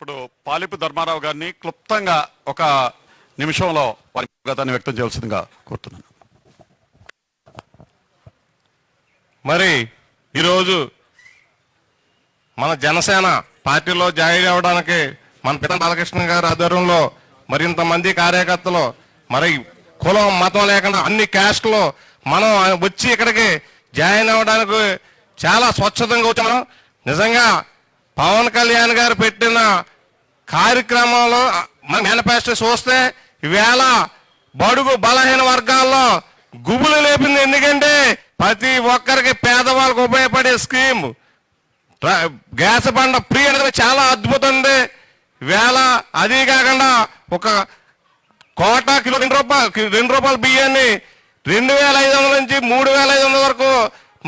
ఇప్పుడు పాలిపు ధర్మారావు గారిని క్లుప్తంగా ఒక నిమిషంలో వారి గతాన్ని వ్యక్తం చేయాల్సిందిగా కోరుతున్నాను. మరి ఈరోజు మన జనసేన పార్టీలో జాయిన్ అవ్వడానికి మన పిత బాలకృష్ణ గారి ఆధ్వర్యంలో మరింత మంది కార్యకర్తలు మరి కులం మతం లేకుండా అన్ని క్యాస్ట్లో మనం వచ్చి ఇక్కడికి జాయిన్ అవ్వడానికి చాలా స్వచ్ఛతంగా వచ్చాము నిజంగా పవన్ కళ్యాణ్ గారు పెట్టిన కార్యక్రమంలో మన మేనిఫెస్టో చూస్తే ఈవేళ బడుగు బలహీన వర్గాల్లో గుబులు లేపింది. ఎందుకంటే ప్రతి ఒక్కరికి పేదవాళ్ళకు ఉపయోగపడే స్కీమ్. గ్యాస్ బండ ఫ్రీ అనేది చాలా అద్భుతం ఉంది. వేళ అది కాకుండా ఒక కోట కిలో రెండు రూపాయలు రెండు రూపాయల బియ్యాన్ని రెండు వేల ఐదు వందల నుంచి మూడు వేల ఐదు వందల వరకు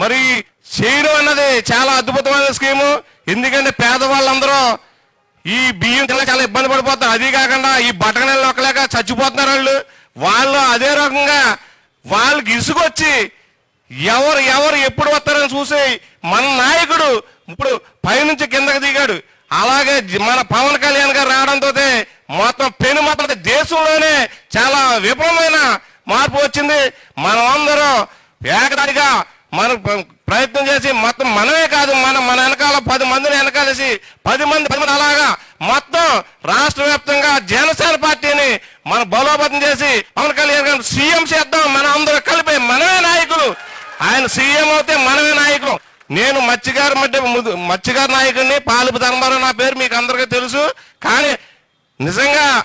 మరి చేయడం అన్నది చాలా అద్భుతమైన స్కీము. ఎందుకంటే పేదవాళ్ళందరూ ఈ బియ్యం తినక చాలా ఇబ్బంది పడిపోతారు. అది కాకుండా ఈ బట్టకనెలు నొక్కలేక చచ్చిపోతున్నారు వాళ్ళు. వాళ్ళు అదే రకంగా వాళ్ళకి ఇసుకొచ్చి ఎవరు ఎవరు ఎప్పుడు వస్తారని చూసి మన నాయకుడు ఇప్పుడు పైనుంచి కిందకి దిగాడు. అలాగే మన పవన్ కళ్యాణ్ గారు రావడంతో మొత్తం పెను మొత్తం దేశంలోనే చాలా విఫలమైన మార్పు వచ్చింది. మనం అందరం ఏకదాటిగా మన ప్రయత్నం చేసి మొత్తం మనమే కాదు మన మన వెనకాల పది మందిని వెనకాలేసి పది మంది పది మంది అలాగా మొత్తం రాష్ట్ర వ్యాప్తంగా జనసేన పార్టీని మన బలోపేతం చేసి పవన్ కళ్యాణ్ గారు సీఎం చేద్దాం మన అందరూ కలిపి మనమే నాయకులు. ఆయన సీఎం అయితే మనమే నాయకులు. నేను మత్స్యగారు మధ్య ముదు- మత్స్యగారి నాయకుడిని పాలుపు ధర్మారావు నా పేరు మీకు అందరికీ తెలుసు. కానీ నిజంగా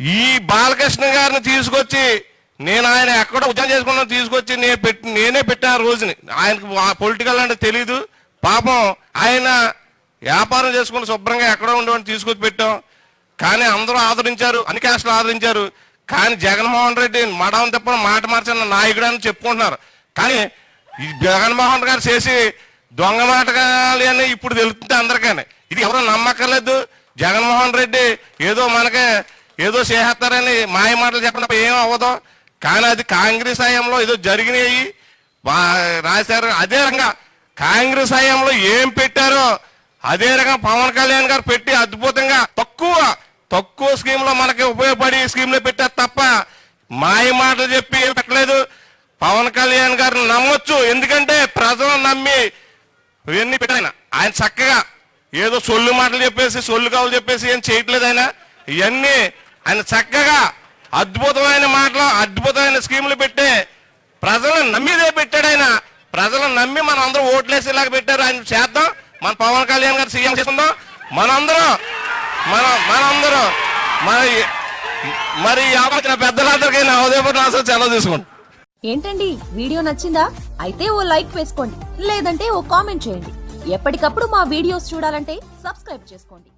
ఈ బాలకృష్ణ గారిని తీసుకొచ్చి నేను ఆయన ఎక్కడ ఉద్యోగం చేసుకున్నా తీసుకొచ్చి నేను పెట్టి నేనే పెట్టిన ఆ రోజుని. ఆయనకు పొలిటికల్ అంటే తెలీదు. పాపం ఆయన వ్యాపారం చేసుకుని శుభ్రంగా ఎక్కడో ఉండేవాడిని తీసుకొచ్చి పెట్టాం. కానీ అందరూ ఆదరించారు. అన్ని క్యాస్ట్లు ఆదరించారు. కానీ జగన్మోహన్ రెడ్డి మడం తప్ప మాట మార్చిన నాయకుడు అని చెప్పుకుంటున్నారు. కానీ ఈ జగన్మోహన్ గారు చేసి దొంగ మాటకాలి అని ఇప్పుడు తెలుస్తుంది అందరికీ ఇది ఎవరో నమ్మక్కర్లేదు. జగన్మోహన్ రెడ్డి ఏదో మనకే ఏదో చేసేస్తారని మాయ మాటలు చెప్పడం ఏం అవ్వదు. కానీ అది కాంగ్రెస్ హయాంలో ఏదో జరిగినాయి. రాశారు. అదే రకంగా కాంగ్రెస్ హయాంలో ఏం పెట్టారో అదే రకంగా పవన్ కళ్యాణ్ గారు పెట్టి అద్భుతంగా తక్కువ తక్కువ స్కీమ్లో మనకి ఉపయోగపడి స్కీమ్లో పెట్టారు తప్ప మాయ మాటలు చెప్పి పెట్టలేదు. పవన్ కళ్యాణ్ గారిని నమ్మొచ్చు. ఎందుకంటే ప్రజలు నమ్మి ఇవన్నీ పెట్టాయన ఆయన చక్కగా ఏదో సొల్లు మాటలు చెప్పేసి సొల్లు కావాలి చెప్పేసి ఏం చేయట్లేదు ఆయన. ఇవన్నీ ఆయన చక్కగా అద్భుతమైన మాటలు అద్భుతమైన స్కీములు పెట్టే ప్రజలను నమ్మిదే పెట్టాడు ఆయన. ప్రజలను నమ్మి మనం అందరూ ఓట్లేసేలాగా పెట్టారు ఆయన. చేద్దాం. మన పవన్ కళ్యాణ్ గారు సీఎం చేస్తుందాం మనందరం మన మనందరం మరి మరి ఈ ఆలోచన పెద్దలందరికీ నా ఉదయపూర్ నాసో సెలవు తీసుకోండి ఏంటండి? వీడియో నచ్చిందా? అయితే ఓ లైక్ వేసుకోండి. లేదంటే ఓ కామెంట్ చేయండి. ఎప్పటికప్పుడు మా వీడియోస్ చూడాలంటే సబ్స్క్రైబ్ చేసుకోండి.